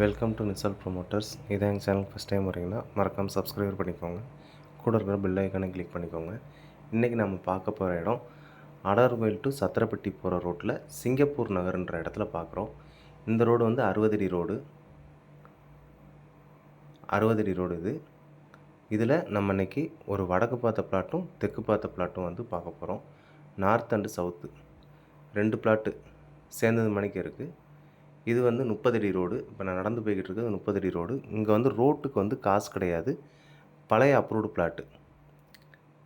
Welcome to நிசல் promoters இதான் எங்கள் channel first time வரீங்கன்னா மறக்காமல் சப்ஸ்கிரைப் பண்ணிக்கோங்க. கூட இருக்கிற பெல் ஐக்கானை கிளிக் பண்ணிக்கோங்க. இன்றைக்கி நம்ம பார்க்க போகிற இடம் அடார்கோயில் டு சத்திரப்பட்டி போகிற ரோட்டில் சிங்கப்பூர் நகர்ன்ற இடத்துல பார்க்குறோம். இந்த ரோடு வந்து அறுபது அடி ரோடு அறுபது அடி ரோடு இது. இதில் நம்ம இன்னைக்கு ஒரு வடக்கு பார்த்த பிளாட்டும் தெற்கு பார்த்த பிளாட்டும் வந்து பார்க்க போகிறோம் நார்த் அண்டு சவுத்து ரெண்டு பிளாட்டு சேர்ந்தது மணிக்கு இருக்குது இது வந்து முப்பது அடி ரோடு. இப்போ நான் நடந்து போய்கிட்டு இருக்கிறது முப்பதடி ரோடு. இங்கே வந்து ரோட்டுக்கு வந்து காசு கிடையாது. பழைய அப்ரூவ்டு பிளாட்டு.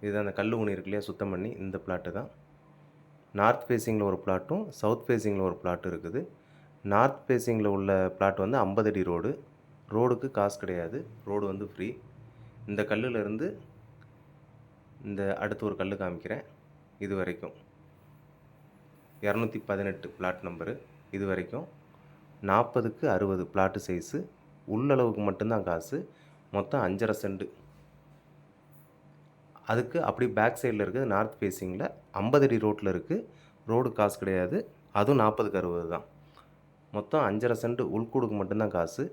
இது அந்த கல் ஊனி இருக்கு இல்லையா? சுத்தம் பண்ணி இந்த பிளாட்டு தான். நார்த் ஃபேஸிங்கில் ஒரு பிளாட்டும் சவுத் ஃபேஸிங்கில் ஒரு பிளாட் இருக்குது. நார்த் ஃபேஸிங்கில் உள்ள பிளாட் வந்து ஐம்பது அடி ரோடு. ரோடுக்கு காசு கிடையாது. ரோடு வந்து ஃப்ரீ. இந்த கல்லுலேருந்து இந்த அடுத்து ஒரு கல் காமிக்கிறேன். இது வரைக்கும். இரநூத்தி பதினெட்டு பிளாட் நம்பரு. இது வரைக்கும். நாற்பதுக்கு அறுபது பிளாட்டு சைஸு உள்ளளவுக்கு மட்டும்தான் காசு. மொத்தம் அஞ்சரை செண்டு அதுக்கு அப்படி பேக் சைடில் இருக்குது நார்த் ஃபேஸிங்கில் ஐம்பது அடி ரோட்டில் இருக்குது. ரோடு காசு கிடையாது. அதுவும் நாற்பதுக்கு அறுபது தான். மொத்தம் அஞ்சரை சென்ட் உள்கூடுக்கு மட்டும்தான் காசு.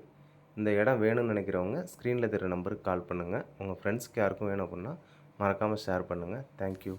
இந்த இடம் வேணும்னு நினைக்கிறவங்க ஸ்க்ரீனில் தெரிகிற நம்பருக்கு கால் பண்ணுங்கள் உங்கள் ஃப்ரெண்ட்ஸ்க்கு யாருக்கும் வேணும் அப்படின்னா மறக்காமல் ஷேர் பண்ணுங்கள் தேங்க்யூ